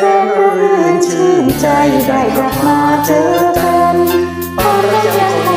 เรื่นชื่นใจได้กลับมาเจอกันภรรยา